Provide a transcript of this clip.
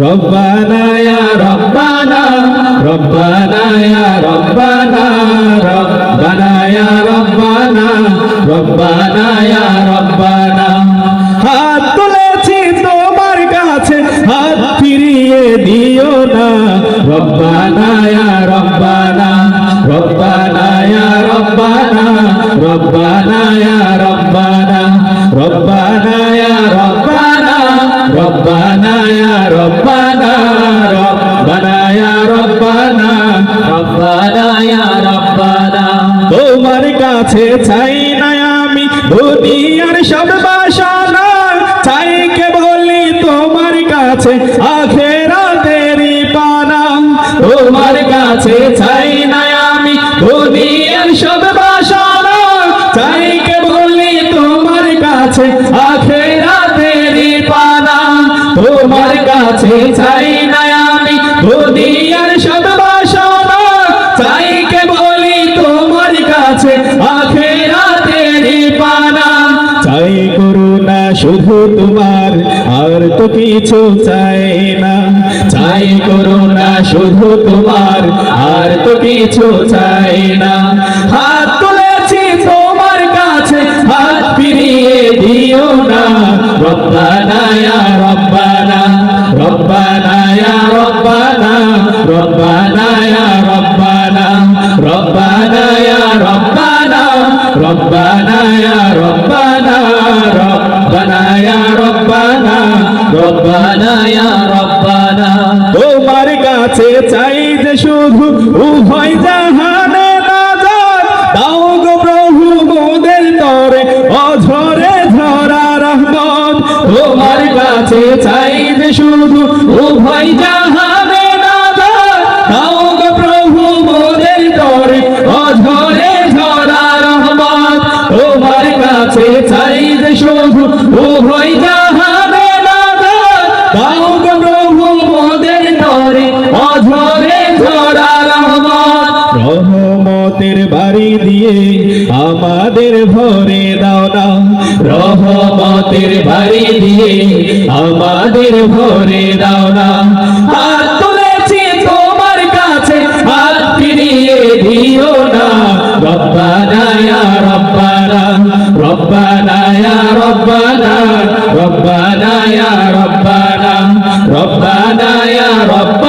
ربنا يا ربنا ربنا يا ربنا ربنا يا ربنا ربنا يا ربنا হাত তুলেছি তোমার কাছে হাত ফিরিয়ে দিও না রব্বানা ইয়া রব্বানা রব্বানা ইয়া রব্বানা রব্বানা ইয়া রব্বানা রব্বানা, ইয়া রব্বানা রব্বানা, ইয়া রব্বানা। তোমার কাছে চাই না আমি দুনিয়ার সব বাসনা। চাই কে বলি তোমার কাছে আখেরাতেরই পানা তোমার কাছে চাই না আমি দুনিয়ার সব বাসনা। চাই কে বলি তোমার কাছে আখেরাতেরই চাই আমি দুনিয়ার চাই কে বলি তোমার কাছে পানা। চাই করুণা শুধু তোমার, আর তো কিছু চাই না। চাই করুণা শুধু তোমার, আর তো কিছু চাই না। হাত তুলেছি তোমার কাছে, হাত ফিরিয়ে দিও না। রব্বানা তোমার কাছে চাই যে শুধু উভয় জাহানে প্রভু, মোদের তরে অঝরে ধরা রহমত। তোমার কাছে চাই যে শুধু উভয় জাহানে প্রভু, মোদের তরে অঝরে ধরা রহমত। তোমার কাছে চাই যে শুধু উভয় রহমতের বাড়ি দিয়ে আমাদের ভরে দাও না। রহমতের বাড়ি দিয়ে আমাদের ভরে দাও না। হাত তোমার কাছে, হাত ফিরিয়ে দিও না। রব্বানা রব্বানা রব্বানা রব্বানা রব্বানা।